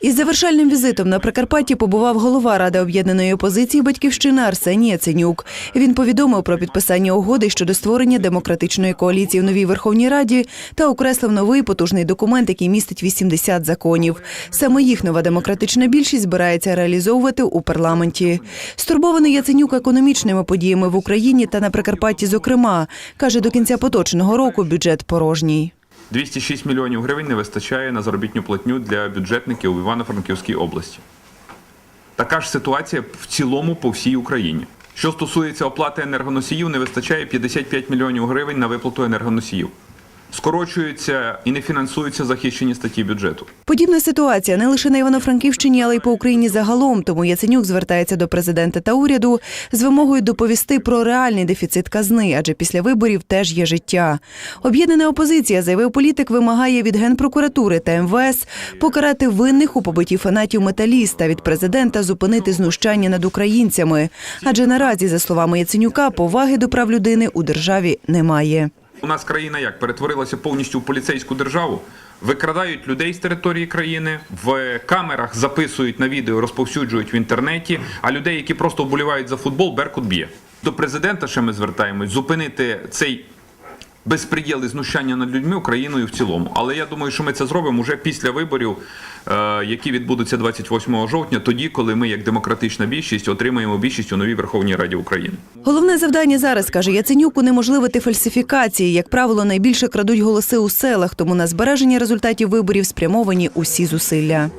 Із завершальним візитом на Прикарпатті побував голова Ради об'єднаної опозиції Батьківщина Арсеній Яценюк. Він повідомив про підписання угоди щодо створення демократичної коаліції в новій Верховній Раді та окреслив новий потужний документ, який містить 80 законів. Саме їх нова демократична більшість збирається реалізовувати у парламенті. Стурбований Яценюк економічними подіями в Україні та на Прикарпатті, зокрема, каже, до кінця поточного року бюджет порожній. 206 мільйонів гривень не вистачає на заробітну платню для бюджетників в Івано-Франківській області. Така ж ситуація в цілому по всій Україні. Що стосується оплати енергоносіїв, не вистачає 55 мільйонів гривень на виплату енергоносіїв. Скорочуються і не фінансуються захищені статті бюджету. Подібна ситуація не лише на Івано-Франківщині, але й по Україні загалом. Тому Яценюк звертається до президента та уряду з вимогою доповісти про реальний дефіцит казни, адже після виборів теж є життя. Об'єднана опозиція, заявив політик, вимагає від генпрокуратури та МВС покарати винних у побитті фанатів металіста від президента зупинити знущання над українцями. Адже наразі, за словами Яценюка, поваги до прав людини у державі немає. У нас країна як перетворилася повністю в поліцейську державу. Викрадають людей з території країни, в камерах записують на відео, розповсюджують в інтернеті. А людей, які просто вболівають за футбол, Беркут б'є. До президента ще ми звертаємось зупинити цей безпреділ і знущання над людьми Україною в цілому. Але я думаю, що ми це зробимо вже після виборів, е, які відбудуться 28 жовтня, тоді, коли ми, як демократична більшість, отримаємо більшість у новій Верховній Раді України. Головне завдання зараз, каже Яценюк, унеможливити фальсифікації. Як правило, найбільше крадуть голоси у селах, тому на збереження результатів виборів спрямовані усі зусилля.